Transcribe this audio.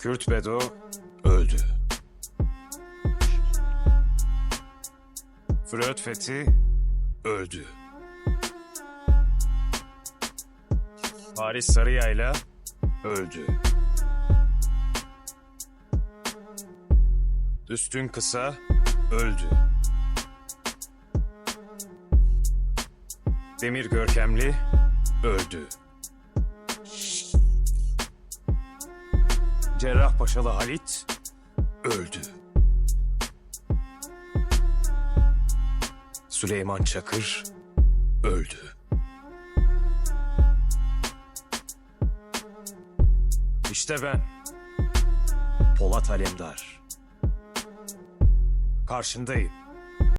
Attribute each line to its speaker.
Speaker 1: Kürt Bedo öldü. Fırat Fethi öldü. Haris Sarıyayla öldü. Üstün Kısa öldü. Demir Görkemli öldü. Cerrahpaşalı Halit öldü. Süleyman Çakır öldü. İşte ben. Polat Alemdar. Karşındayım.